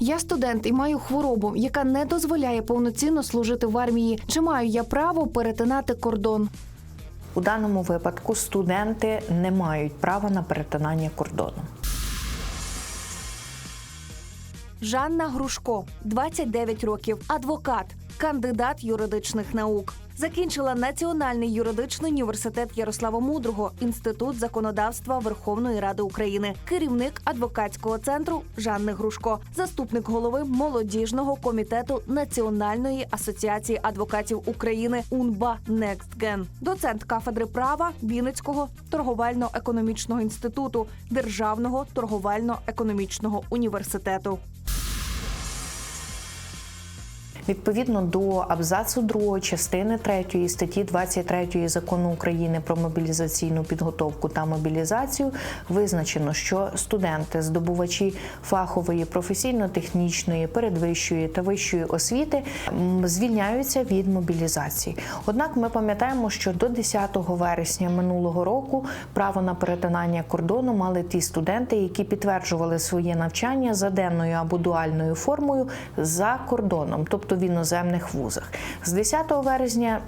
Я студент і маю хворобу, яка не дозволяє повноцінно служити в армії. Чи маю я право перетинати кордон? У даному випадку студенти не мають права на перетинання кордону. Жанна Грушко, 29 років, адвокат, кандидат юридичних наук. Закінчила Національний юридичний університет Ярослава Мудрого, інститут законодавства Верховної Ради України, керівник адвокатського центру Жанни Грушко, заступник голови молодіжного комітету Національної асоціації адвокатів України УНБА «Некстген», доцент кафедри права Вінницького торговельно-економічного інституту Державного торговельно-економічного університету. Відповідно до абзацу 2 частини 3 статті 23 закону України про мобілізаційну підготовку та мобілізацію визначено, що студенти, здобувачі фахової, професійно-технічної, передвищої та вищої освіти звільняються від мобілізації. Однак ми пам'ятаємо, що до 10 вересня минулого року право на перетинання кордону мали ті студенти, які підтверджували своє навчання за денною або дуальною формою за кордоном, тобто в іноземних вузах. З 10 вересня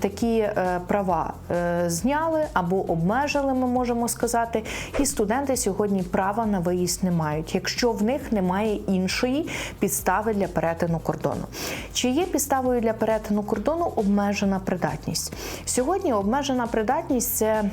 такі е, права е, зняли або обмежили, ми можемо сказати, і студенти сьогодні права на виїзд не мають, якщо в них немає іншої підстави для перетину кордону. Чи є підставою для перетину кордону обмежена придатність? Сьогодні обмежена придатність це.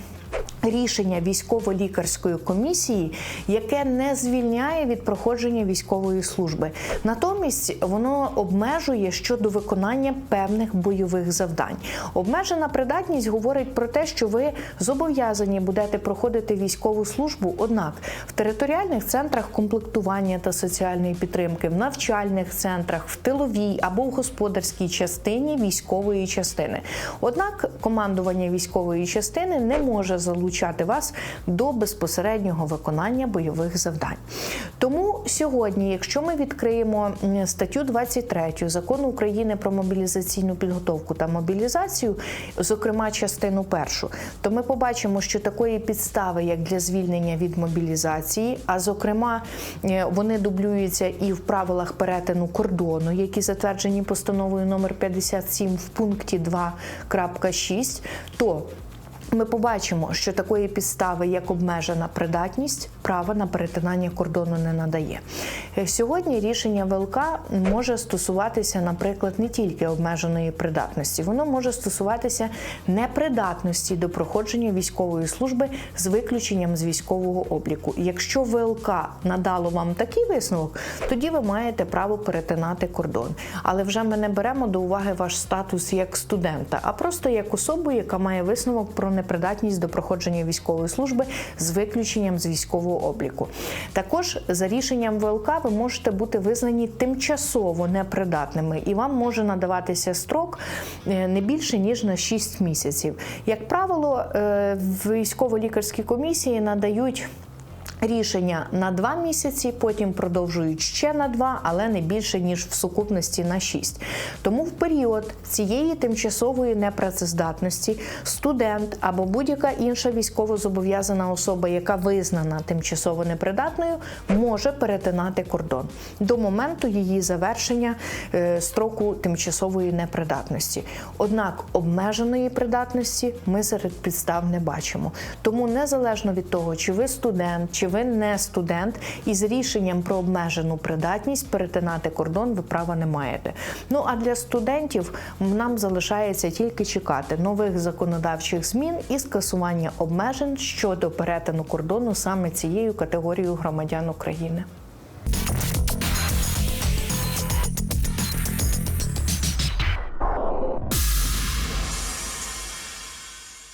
Рішення військово-лікарської комісії, яке не звільняє від проходження військової служби, натомість воно обмежує щодо виконання певних бойових завдань. Обмежена придатність говорить про те, що ви зобов'язані будете проходити військову службу. Однак в територіальних центрах комплектування та соціальної підтримки, в навчальних центрах, в тиловій або в господарській частині військової частини. Однак командування військової частини не може залучати вас до безпосереднього виконання бойових завдань. Тому сьогодні, якщо ми відкриємо статтю 23 закону України про мобілізаційну підготовку та мобілізацію, зокрема частину першу, то ми побачимо, що такої підстави, як для звільнення від мобілізації, а зокрема е, вони дублюються і в правилах перетину кордону, які затверджені постановою номер 57 в пункті 2.6, то ми побачимо, що такої підстави, як обмежена придатність, права на перетинання кордону не надає. Е, Сьогодні рішення ВЛК може стосуватися, наприклад, не тільки обмеженої придатності, воно може стосуватися непридатності до проходження військової служби з виключенням з військового обліку. Якщо ВЛК надало вам такий висновок, тоді ви маєте право перетинати кордон. Але вже ми не беремо до уваги ваш статус як студента, а просто як особу, яка має висновок про непридатність до проходження військової служби з виключенням з військового обліку. Також за рішенням ВЛК ви можете бути визнані тимчасово непридатними, і вам може надаватися строк е, не більше ніж на 6 місяців. Як правило, е, військово-лікарські комісії надають. Рішення на два місяці, потім продовжують ще на два, але не більше ніж в сукупності на шість. Тому в період цієї тимчасової непрацездатності студент або будь-яка інша військово-зобов'язана особа, яка визнана тимчасово непридатною, може перетинати кордон до моменту її завершення е, строку тимчасової непридатності. Однак обмеженої придатності ми серед підстав не бачимо. Тому незалежно від того, чи ви студент, чи ви не студент, із рішенням про обмежену придатність перетинати кордон ви права не маєте. Ну а для студентів нам залишається тільки чекати нових законодавчих змін і скасування обмежень щодо перетину кордону саме цією категорією громадян України.